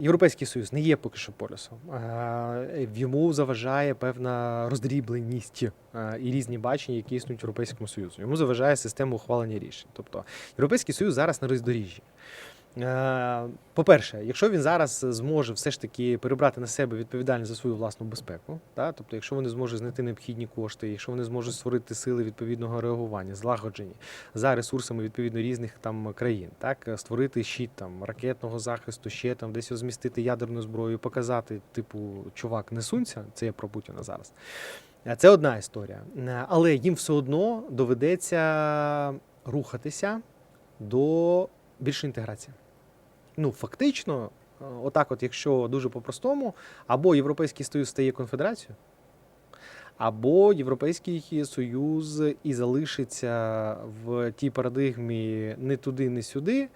Європейський Союз не є поки що полюсом. Е, Йому заважає певна роздрібленість е, і різні бачення, які існують в Європейському Союзу. Йому заважає система ухвалення рішень. Тобто Європейський Союз зараз на роздоріжжі. Е, По-перше, якщо він зараз зможе все ж таки перебрати на себе відповідальність за свою власну безпеку, та, тобто, якщо вони зможуть знайти необхідні кошти, якщо вони зможуть створити сили відповідного реагування, злагоджені за ресурсами відповідно різних там країн, так створити щит там ракетного захисту, ще там десь розмістити ядерну зброю, показати, типу, чувак, не сунься, це я про Путіна зараз. Е, Це одна історія. Е, Але їм все одно доведеться рухатися до більшої інтеграції. Ну, фактично, е, отак, от, якщо дуже по-простому, або Європейський Союз стає конфедерацією, або Європейський Союз і залишиться в тій парадигмі не туди, не сюди.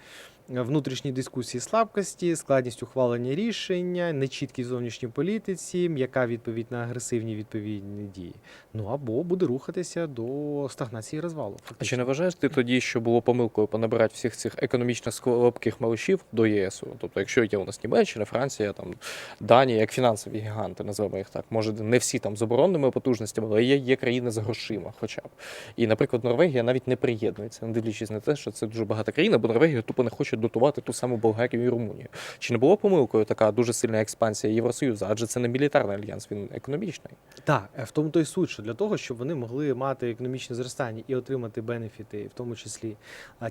Внутрішні дискусії слабкості, складність ухвалення рішення, нечіткість зовнішній політиці, м'яка відповідь на агресивні відповідні дії. Ну або буде рухатися до стагнації розвалу. А чи не вважаєш ти тоді, що було помилкою понабирати всіх цих економічно слабких малышів до ЄСу? Тобто, якщо є у нас Німеччина, Франція, там Данія, як фінансові гіганти, називаємо їх так. Може, не всі там з оборонними потужностями, але є, є країни з грошима, хоча б. І, наприклад, Норвегія навіть не приєднується, не дивлячись на те, що це дуже багата країна, бо Норвегія тупо не хоче дотувати ту саму Болгарію і Румунію. Чи не було помилкою така дуже сильна експансія Євросоюзу? Адже це не мілітарний альянс, він економічний. Так, е, в тому то й суть, що для того, щоб вони могли мати економічне зростання і отримати бенефіти, в тому числі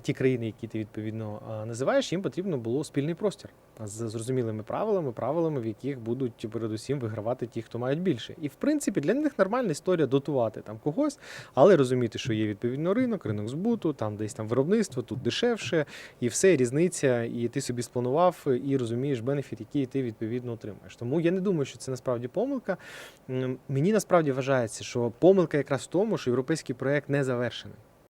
ті країни, які ти відповідно називаєш, їм потрібно було спільний простір з зрозумілими правилами, правилами, в яких будуть передусім вигравати ті, хто мають більше. І в принципі для них нормальна історія дотувати там когось, але розуміти, що є відповідно ринок, ринок збуту, там десь там виробництво, тут дешевше, і все різниця, і ти собі спланував і розумієш бенефіт, який ти відповідно отримаєш. Тому я не думаю, що це насправді помилка. Мені насправді вважається, що помилка якраз в тому, що європейський проект не завершений.